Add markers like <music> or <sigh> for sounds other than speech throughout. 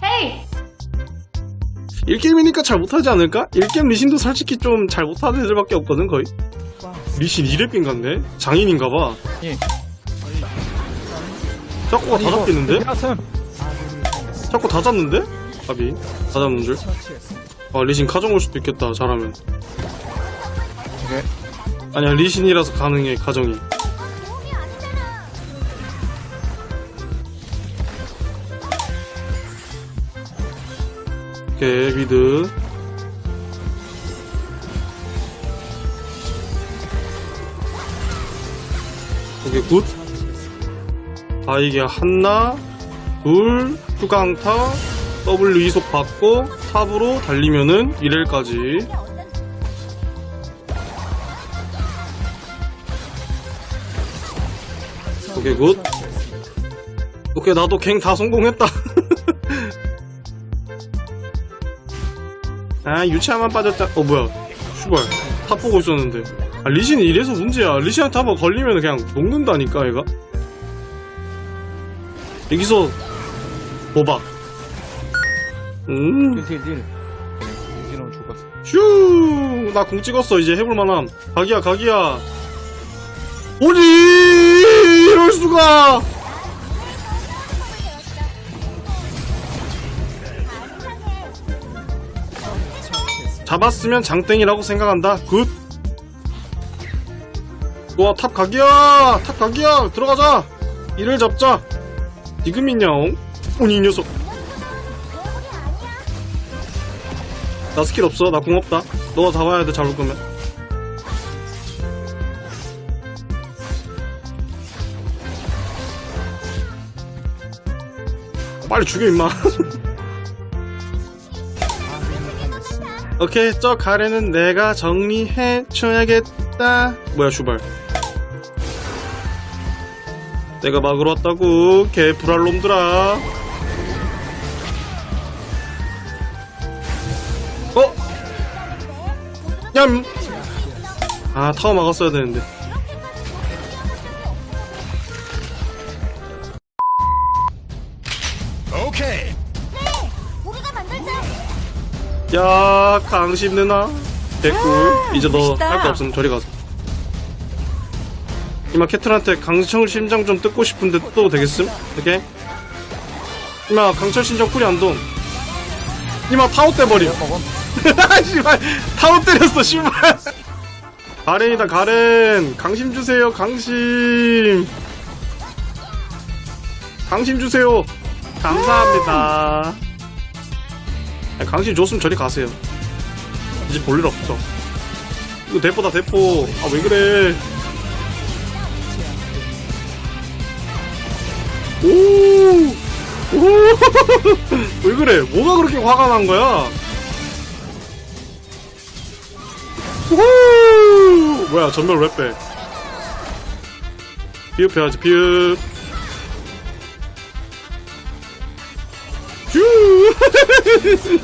헤이! 1게임이니까 잘 못하지 않을까? 1게임 리신도 솔직히 좀 잘 못하는 애들밖에 없거든 거의 리신 2렙인 같네? 장인인가 봐 예. 자꾸가 다 잡히는데? 자꾸 다 잡는데? 아비 다 잡는 줄? 아 리신 카정 올 수도 있겠다 잘하면 오케이 아니야 리신이라서 가능해 가정이 오케이 미드. 오케이 굿. 아 이게 한나 둘 후강타 W 이속 받고 탑으로 달리면은 1렐까지. 오케이 굿. 오케이 나도 갱 다 성공했다 아 유치아만 빠졌다 어 뭐야 슈발 탑 보고 있었는데 아 리신이 이래서 문제야 리신한테 한번 걸리면 그냥 녹는다니까 얘가 여기서 도박 음 딜딜딜 딜딜은 죽었어 휴, 나공 찍었어. 이제 해볼 만함. 각이야, 각이야. 오니! 이럴 수가! 잡았으면 장땡이라고 생각한다. 굿! 와, 탑 각이야! 탑 각이야! 들어가자! 이를 잡자! 지금이냐옹? 오니, 이 녀석. 나 스킬 없어. 나공 없다. 너가 잡아야 돼, 잡을 거면. 빨리 죽여, 임마. <laughs> 오케이, 저 가래는 내가 정리해 줘야겠다. 뭐야, 슈발. 내가 막으러 왔다고, 개 불알 놈들아. 어? 냠! 아, 타워 막았어야 되는데. 야, 강심 누나. 됐고. 이제 너. 할 거 없으면 저리 가서. 이마 캐틀한테 강철 심장 좀 뜯고 싶은데 뜯어도 되겠음? 오케이? 이마 강철 심장 쿨이 안 동. 이마 타워. 먹어 <laughs> 씨발 타워 때렸어 씨발 가렌이다 가렌 강심 주세요 강심 강심 주세요 감사합니다 강심 줬으면 저리 가세요. 이제 볼 일 없어 이거 대포다 대포. 아 왜 그래? 오 오 왜 <laughs> 그래? 뭐가 그렇게 화가 난 거야? 우후! 뭐야 전멸 왜 빼? 비읍 해야지 비읍. 휴 30분이다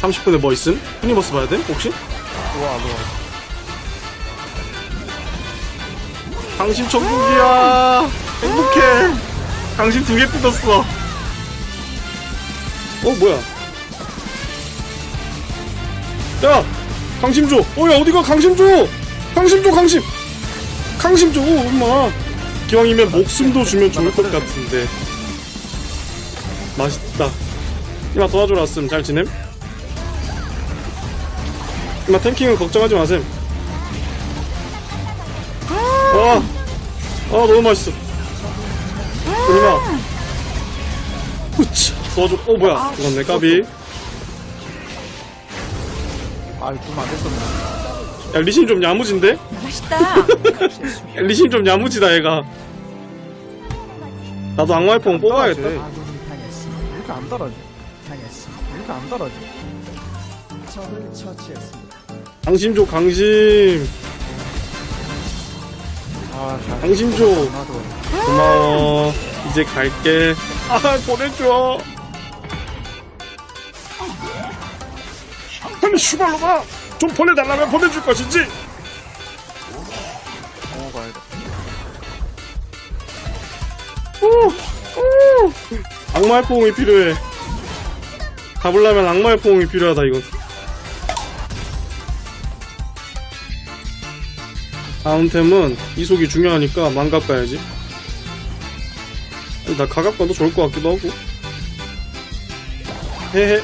30분에 뭐 있음? 후니버스 봐야 돼? 혹시? 우와 우와 당신 천국이야. 행복해. 당신 두 개 뜯었어. 어 뭐야? 야 강심 줘. 어야 어디가 강심 줘? 강심 줘 강심. 강심 줘 엄마 기왕이면 목숨도 주면 좋을 것 같은데 맛있다 이마 도와주러 왔음 잘 지냄? 이마 탱킹은 걱정하지 마셈 와, 아 너무 맛있어. 이마. 후치 도와줘. 어 뭐야? 죽었네 까비. 아 이거 주면 안 됐었네 야 리신 좀 야무진데? 맛있다! 야, 리신 좀 야무지다 얘가. 나도 악마의 뽕 뽑아야겠다. 이렇게 안 떨어져 이렇게 안 떨어져 강심 줘 강심. 아 잘. 강심 줘. 나도 고마워. 이제 갈게. 아 보내줘. 아니 슈발로가 좀 보내달라면 보내줄 것이지. 악마의 포옹이 필요해. 가보려면 악마의 포옹이 필요하다, 이건. 다음 템은 이속이 중요하니까 망갑 가야지. 나 가갑 가도 좋을 것 같기도 하고. 헤헤.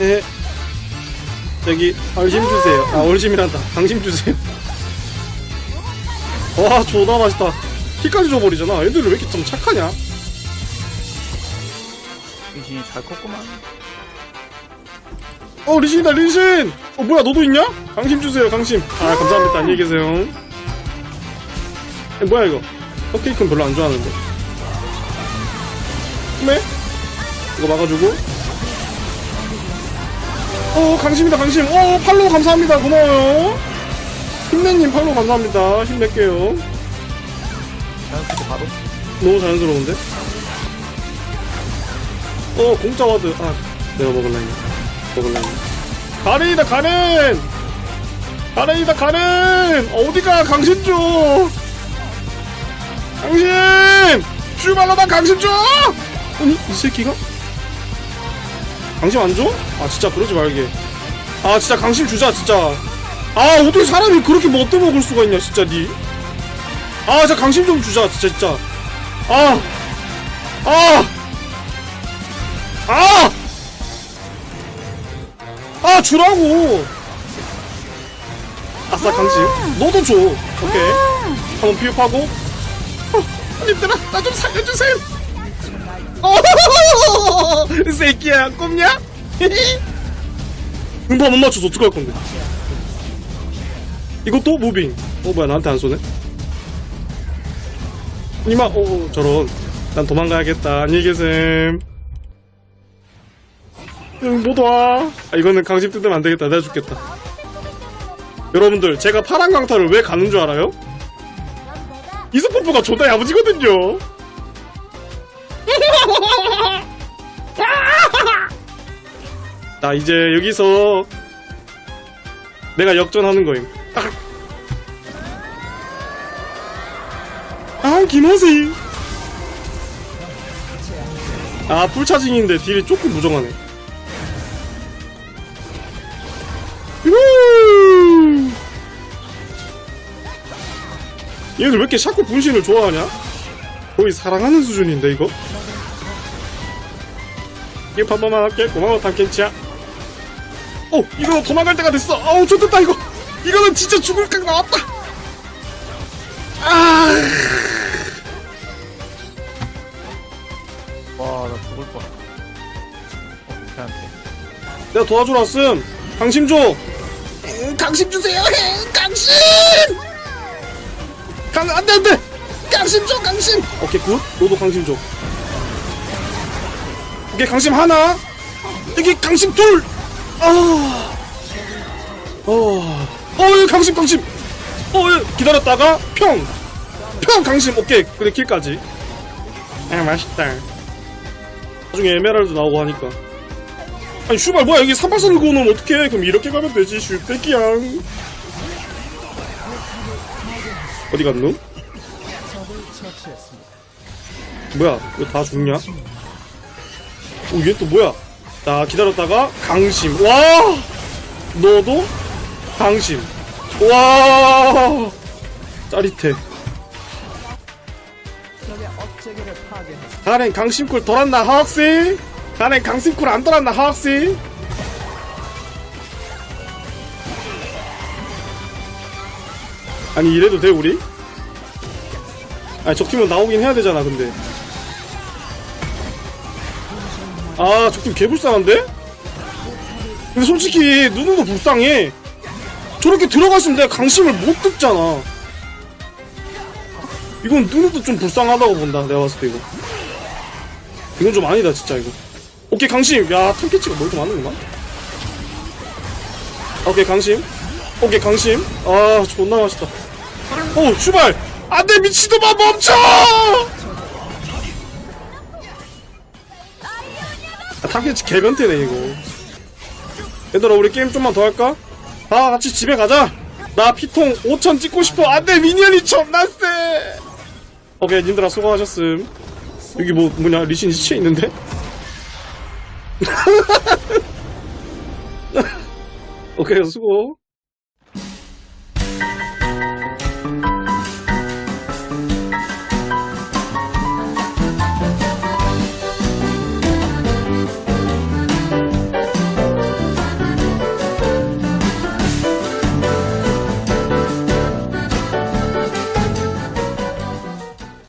헤헤. 여기, 얼심 주세요. 아, 얼심이란다. 당심 주세요. 와, 존나 맛있다. 키까지 줘버리잖아. 애들 왜 이렇게 좀 착하냐? 이잘 컸구만. 어, 리신이다, 리신! 어, 뭐야, 너도 있냐? 강심 주세요, 강심. 아, 감사합니다. 안녕히 계세요. 에, 뭐야, 이거? 컵케이크는 별로 안 좋아하는데. 네? 이거 막아주고. 어, 강심이다, 강심. 어, 팔로우 감사합니다. 고마워요. 힘내님 팔로우 감사합니다. 힘낼게요. 자연스럽게 바로. 너무 자연스러운데? 어, 공짜 와드. 아, 내가 먹을라 했네. 먹을라 했네. 가렌이다, 가렌! 가렌이다, 가렌! 어디가, 강신 줘! 강신! 슈발로다, 강신 줘! 아니, 이 새끼가? 강심 안 줘? 아, 진짜 그러지 말게. 아, 진짜 강심 주자, 진짜. 아, 어떻게 사람이 그렇게 뭣도 먹을 수가 있냐, 진짜, 니. 아, 진짜 강심 좀 주자, 진짜, 진짜. 아! 아! 아! 아, 주라고! 아싸, 강심. 너도 줘. 오케이. 한번 피업하고. 어, 님들아, 나 좀 살려주세요! 어, <laughs> 이 새끼야, 꼽냐? <laughs> 음파 못 맞춰서 어떡할 건데? 이것도 무빙. 어, 뭐야, 나한테 안 쏘네? 이마, 오, 오, 저런. 난 도망가야겠다. 안녕히 계셈. 응, 못 와. 아, 이거는 강심 뜯으면 안 되겠다. 내가 죽겠다. 여러분들, 제가 파란 강타를 왜 가는 줄 알아요? 이스포프가 존나 야무지거든요. 나 이제 여기서 내가 역전하는 거임. 아, 아 김호시. 아 풀차징인데 딜이 조금 무정하네. 얘들 왜 이렇게 샤코 분신을 좋아하냐? 거의 사랑하는 수준인데 이거? 이거 한 번만 할게. 고마워 탐켄치야. 어 이거 도망갈 때가 됐어. 어우 좋됐다 이거. 이거는 진짜 죽을 각 나왔다. 아. 와, 나 죽을 뻔. 어, 걔한테. 내가 도와주러 왔음. 강심 줘. 음, 강심 주세요. 음, 강심 강 안돼 안돼! 강심 줘 강심! 오케이 굿. 너도 강심 줘. 오케이 강심 하나. 여기 강심 둘. 아. 어. 어, 여기 강심 강심. 어, 여기 기다렸다가 평. 평 강심 오케이. 그래 킬까지. 아 맛있다. 나중에 에메랄드 나오고 하니까. 아니 슈발 뭐야 여기 383 들고 오면 어떡해? 그럼 이렇게 가면 되지 슈빼기양 어디 갔노? 뭐야 이거 다 죽냐? 오얘 또 뭐야 자 기다렸다가 강심 와 너도 강심 와 짜릿해 가렌 강심쿨 돌았나 하학생? 가렌 강심쿨 안 돌았나 하학생? 아니 이래도 돼 우리? 아니 적팀은 나오긴 해야 되잖아 근데. 아 적팀 개불쌍한데? 근데 솔직히 누누도 불쌍해. 저렇게 들어갔으면 내가 강심을 못 뜯잖아. 이건 누누도 좀 불쌍하다고 본다 내가 봤을 때 이거. 이건 좀 아니다 진짜 이거. 오케이 강심. 야 탐캐치가 뭘좀 하는구나 오케이 강심. 오케이 강심. 아 존나 맛있다 오 슈발! 안돼 미친놈아 멈춰! 아, 탐캐치 개변태네 이거. 얘들아 우리 게임 좀만 더 할까? 다 같이 집에 가자! 나 피통 5천 찍고 싶어. 안돼 미니언이 존나 세 오케이 님들아 수고하셨음. 여기 뭐 뭐냐 리신 시체 있는데? <laughs> 오케이 수고